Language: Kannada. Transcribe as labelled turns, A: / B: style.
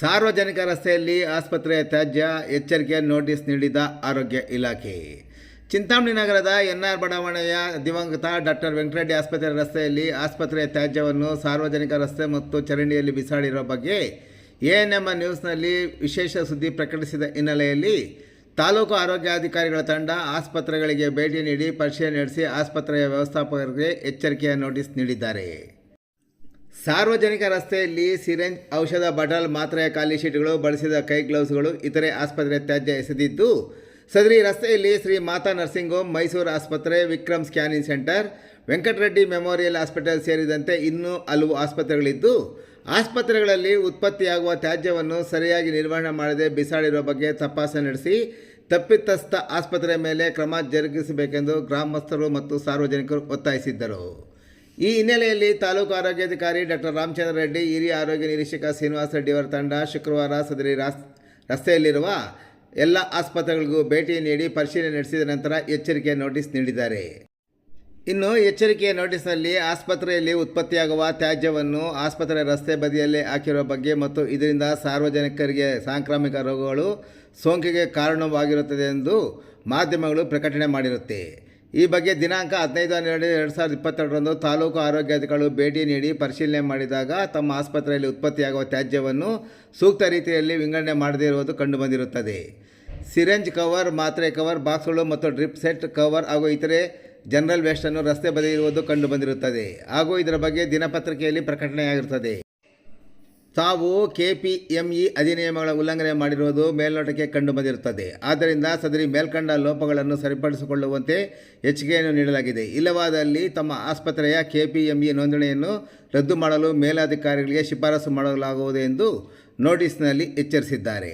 A: ಸಾರ್ವಜನಿಕ ರಸ್ತೆಯಲ್ಲಿ ಆಸ್ಪತ್ರೆಯ ತ್ಯಾಜ್ಯ ಎಚ್ಚರಿಕೆ ನೋಟಿಸ್ ನೀಡಿದ ಆರೋಗ್ಯ ಇಲಾಖೆ. ಚಿಂತಾಮಣಿ ನಗರದ ಎನ್ಆರ್ ಬಡಾವಣೆಯ ದಿವಂಗತ ಡಾಕ್ಟರ್ ವೆಂಕಟರೆಡ್ಡಿ ಆಸ್ಪತ್ರೆ ರಸ್ತೆಯಲ್ಲಿ ಆಸ್ಪತ್ರೆಯ ತ್ಯಾಜ್ಯವನ್ನು ಸಾರ್ವಜನಿಕ ರಸ್ತೆ ಮತ್ತು ಚರಂಡಿಯಲ್ಲಿ ಬಿಸಾಡಿರುವ ಬಗ್ಗೆ ಎಎನ್ಎಂ ನ್ಯೂಸ್ನಲ್ಲಿ ವಿಶೇಷ ಸುದ್ದಿ ಪ್ರಕಟಿಸಿದ ಹಿನ್ನೆಲೆಯಲ್ಲಿ ತಾಲೂಕು ಆರೋಗ್ಯಾಧಿಕಾರಿಗಳ ತಂಡ ಆಸ್ಪತ್ರೆಗಳಿಗೆ ಭೇಟಿ ನೀಡಿ ಪರಿಶೀಲನೆ ನಡೆಸಿ ಆಸ್ಪತ್ರೆಯ ವ್ಯವಸ್ಥಾಪಕರಿಗೆ ಎಚ್ಚರಿಕೆಯ ನೋಟಿಸ್ ನೀಡಿದ್ದಾರೆ. ಸಾರ್ವಜನಿಕ ರಸ್ತೆಯಲ್ಲಿ ಸಿರೆಂಜ್, ಔಷಧ, ಬಟಲ್, ಮಾತ್ರೆಯ ಖಾಲಿ ಶೀಟ್ಗಳು, ಬಳಸಿದ ಕೈ ಗ್ಲೌಸ್ಗಳು ಇತರೆ ಆಸ್ಪತ್ರೆ ತ್ಯಾಜ್ಯ ಎಸೆದಿದ್ದು, ಸದರಿ ರಸ್ತೆಯಲ್ಲಿ ಶ್ರೀ ಮಾತಾ ನರ್ಸಿಂಗ್ ಹೋಮ್ ಮೈಸೂರು ಆಸ್ಪತ್ರೆ, Vikram scanning centre, Venkatareddy memorial hospital ಸೇರಿದಂತೆ ಇನ್ನೂ ಹಲವು ಆಸ್ಪತ್ರೆಗಳಿದ್ದು, ಆಸ್ಪತ್ರೆಗಳಲ್ಲಿ ಉತ್ಪತ್ತಿಯಾಗುವ ತ್ಯಾಜ್ಯವನ್ನು ಸರಿಯಾಗಿ ನಿರ್ವಹಣೆ ಮಾಡದೆ ಬಿಸಾಡಿರುವ ಬಗ್ಗೆ ತಪಾಸಣೆ ನಡೆಸಿ, ತಪ್ಪಿತಸ್ಥ ಆಸ್ಪತ್ರೆ ಮೇಲೆ ಕ್ರಮ ಜರುಗಿಸಬೇಕೆಂದು ಗ್ರಾಮಸ್ಥರು ಮತ್ತು ಸಾರ್ವಜನಿಕರು ಒತ್ತಾಯಿಸಿದ್ದರು. ಈ ಹಿನ್ನೆಲೆಯಲ್ಲಿ ತಾಲೂಕು ಆರೋಗ್ಯಾಧಿಕಾರಿ ಡಾಕ್ಟರ್ ರಾಮಚಂದ್ರ ರೆಡ್ಡಿ, ಹಿರಿಯ ಆರೋಗ್ಯ ನಿರೀಕ್ಷಕ ಶ್ರೀನಿವಾಸ ರೆಡ್ಡಿ ಅವರ ತಂಡ ಶುಕ್ರವಾರ ಸದರಿ ರಾಸ್, ರಸ್ತೆಯಲ್ಲಿರುವ ಎಲ್ಲ ಆಸ್ಪತ್ರೆಗಳಿಗೂ ಭೇಟಿ ನೀಡಿ ಪರಿಶೀಲನೆ ನಡೆಸಿದ ನಂತರ ಎಚ್ಚರಿಕೆಯ ನೋಟಿಸ್ ನೀಡಿದ್ದಾರೆ. ಇನ್ನು ಎಚ್ಚರಿಕೆಯ ನೋಟಿಸ್ನಲ್ಲಿ ಆಸ್ಪತ್ರೆಯಲ್ಲಿ ಉತ್ಪತ್ತಿಯಾಗುವ ತ್ಯಾಜ್ಯವನ್ನು ಆಸ್ಪತ್ರೆ ರಸ್ತೆ ಬದಿಯಲ್ಲೇ ಹಾಕಿರುವ ಬಗ್ಗೆ ಮತ್ತು ಇದರಿಂದ ಸಾರ್ವಜನಿಕರಿಗೆ ಸಾಂಕ್ರಾಮಿಕ ರೋಗಗಳು ಸೋಂಕಿಗೆ ಕಾರಣವಾಗಿರುತ್ತದೆ ಎಂದು ಮಾಧ್ಯಮಗಳು ಪ್ರಕಟಣೆ ಮಾಡಿರುತ್ತೆ. ಈ ಬಗ್ಗೆ ದಿನಾಂಕ ಹದಿನೈದು, ಹನ್ನೆರಡು, ಎರಡು ಸಾವಿರದ ಇಪ್ಪತ್ತೆರಡರಂದು ತಾಲೂಕು ಆರೋಗ್ಯಾಧಿಕಾರಿಗಳು ಭೇಟಿ ನೀಡಿ ಪರಿಶೀಲನೆ ಮಾಡಿದಾಗ ತಮ್ಮ ಆಸ್ಪತ್ರೆಯಲ್ಲಿ ಉತ್ಪತ್ತಿಯಾಗುವ ತ್ಯಾಜ್ಯವನ್ನು ಸೂಕ್ತ ರೀತಿಯಲ್ಲಿ ವಿಂಗಡಣೆ ಮಾಡದೇ ಇರುವುದು ಕಂಡುಬಂದಿರುತ್ತದೆ. ಸಿರೆಂಜ್ ಕವರ್, ಮಾತ್ರೆ ಕವರ್, ಬಾಕ್ಸ್ಗಳು ಮತ್ತು ಡ್ರಿಪ್ ಸೆಟ್ ಕವರ್ ಹಾಗೂ ಇತರೆ ಜನರಲ್ ವೇಸ್ಟನ್ನು ರಸ್ತೆ ಬದಿ ಇರುವುದು ಕಂಡುಬಂದಿರುತ್ತದೆ ಹಾಗೂ ಇದರ ಬಗ್ಗೆ ದಿನಪತ್ರಿಕೆಯಲ್ಲಿ ಪ್ರಕಟಣೆಯಾಗಿರುತ್ತದೆ. ತಾವು ಕೆಪಿಎಂಇ ಅಧಿನಿಯಮಗಳ ಉಲ್ಲಂಘನೆ ಮಾಡಿರುವುದು ಮೇಲ್ನೋಟಕ್ಕೆ ಕಂಡು ಬಂದಿರುತ್ತದೆ. ಆದ್ದರಿಂದ ಸದರಿ ಮೇಲ್ಕಂಡ ಲೋಪಗಳನ್ನು ಸರಿಪಡಿಸಿಕೊಳ್ಳುವಂತೆ ಎಚ್ಚರಿಕೆಯನ್ನು ನೀಡಲಾಗಿದೆ. ಇಲ್ಲವಾದಲ್ಲಿ ತಮ್ಮ ಆಸ್ಪತ್ರೆಯ ಕೆಪಿಎಂಇ ನೋಂದಣಿಯನ್ನು ರದ್ದು ಮಾಡಲು ಮೇಲಾಧಿಕಾರಿಗಳಿಗೆ ಶಿಫಾರಸು ಮಾಡಲಾಗುವುದು ಎಂದು ನೋಟಿಸ್ನಲ್ಲಿ ಎಚ್ಚರಿಸಿದ್ದಾರೆ.